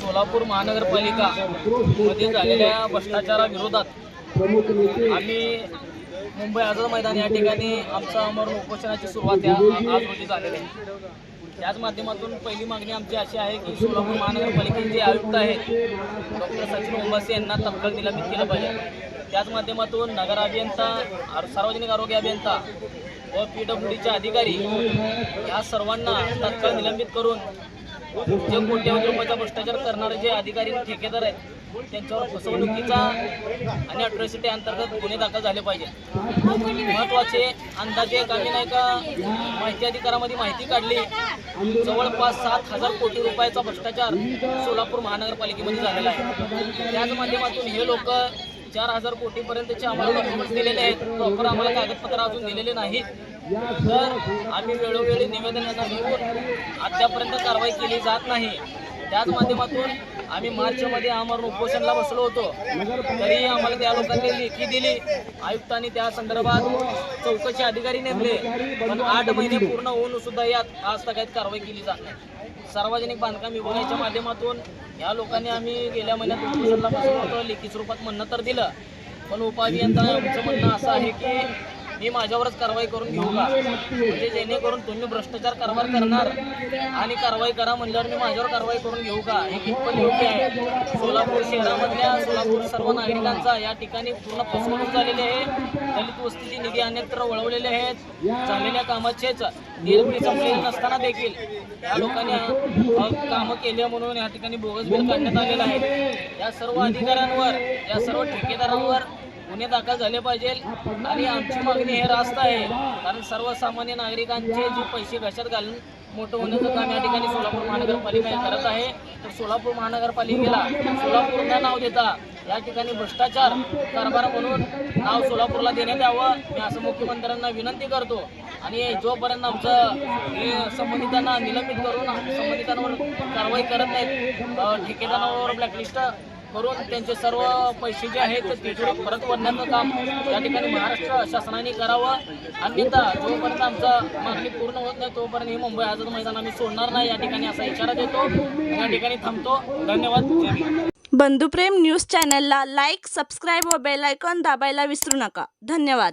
सोलापूर महानगरपालिका मध्ये झालेल्या भ्रष्टाचाराविरोधात आम्ही मुंबई आझाद मैदान या ठिकाणी आमचं अमर उपोषणाची सुरुवात या आज रोजी झालेली आहे. त्याच माध्यमातून पहिली मागणी आमची अशी आहे की सोलापूर महानगरपालिकेचे जे आयुक्त आहेत डॉक्टर सचिन ओंबासे यांना तत्काळ निलंबित केलं पाहिजे. त्याच माध्यमातून नगर अभियंता सार्वजनिक आरोग्य अभियंता व पी डब्ल्यू डीचे अधिकारी या सर्वांना तत्काळ निलंबित करून जे कोट्यवधी रुपयाचा भ्रष्टाचार करणारे जे अधिकारी ठेकेदार आहेत त्यांच्यावर फसवणुकीचा आणि अट्रॉसिटी अंतर्गत गुन्हे दाखल झाले पाहिजे. महत्त्वाचे अंदाजे एक आम्ही नाही का माहिती अधिकारामध्ये माहिती काढली जवळपास सात हजार कोटी रुपयाचा भ्रष्टाचार सोलापूर महानगरपालिकेमध्ये झालेला आहे. त्याच माध्यमातून हे लोक चार हजार कोटीपर्यंतचे आम्हाला डॉक्युमेंट्स दिलेले आहेत. प्रॉपर आम्हाला कागदपत्र अजून दिलेले नाहीत. तर आम्ही वेळोवेळी निवेदन यांना देऊन अद्यापर्यंत कारवाई केली जात नाही. त्याच माध्यमातून आम्ही मार्चमध्ये आमरण उपोषणला बसलो होतो. तरी आम्हाला त्या लोकांनी लेखी दिली. आयुक्तांनी त्या संदर्भात चौकशी अधिकारी नेमले. पण आठ महिने पूर्ण होऊन सुद्धा यात आज तगायत कारवाई केली जात नाही. सार्वजनिक बांधकाम विभागाच्या माध्यमातून या लोकांनी आम्ही गेल्या महिन्यात उपोषणला बसलो होतो. लेखी स्वरूपात म्हणणं तर दिलं. पण उपाभियंता आमचं म्हणणं असं आहे की मी माझ्यावरच कारवाई करून घेऊ का? म्हणजे जेणेकरून तुम्ही भ्रष्टाचार कारवाई करणार आणि कारवाई करा म्हणल्यावर मी माझ्यावर कारवाई करून घेऊ का? हे कितपत योग्य आहे. सोलापूर शहरामधल्या सोलापूर सर्व नागरिकांचा या ठिकाणी पूर्ण फसवणूक झालेली आहे. दलित वस्तीची निधी अन्यत्र वळवलेले आहेत. झालेल्या कामाचेच निरपी संपलेली नसताना देखील या लोकांनी कामं केली म्हणून या ठिकाणी बोगस बिल काढण्यात आलेलं आहे. या सर्व अधिकाऱ्यांवर या सर्व ठेकेदारांवर गुन्हे दाखल झाले पाहिजे आणि आमची मागणी हे रास्त आहे. कारण सर्वसामान्य नागरिकांचे जे पैसे घशात घालून मोठं होण्याचं काम या ठिकाणी सोलापूर महानगरपालिका हे करत आहे. तर सोलापूर महानगरपालिकेला सोलापूर न नाव देता या ठिकाणी भ्रष्टाचार कारभार म्हणून नाव सोलापूरला देण्यात यावं. मी असं मुख्यमंत्र्यांना विनंती करतो. आणि जोपर्यंत आमचं संबंधितांना निलंबित करून संबंधितांवर कारवाई करत नाहीत ठेकेदारांवर ब्लॅकलिस्ट करून त्यांचे सर्व पैसे जे आहेत ते परत भरण्याचं काम या ठिकाणी महाराष्ट्र शासनाने करावं. अन्यथा जोपर्यंत आमचं मागणी पूर्ण होत नाही तोपर्यंत ही मुंबई आझाद मैदान आम्ही सोडणार नाही या ठिकाणी असा इशारा देतो या ठिकाणी थांबतो. धन्यवाद. बंधुप्रेम न्यूज चॅनलला लाईक सबस्क्राईब व बेलायकॉन दाबायला विसरू नका. धन्यवाद.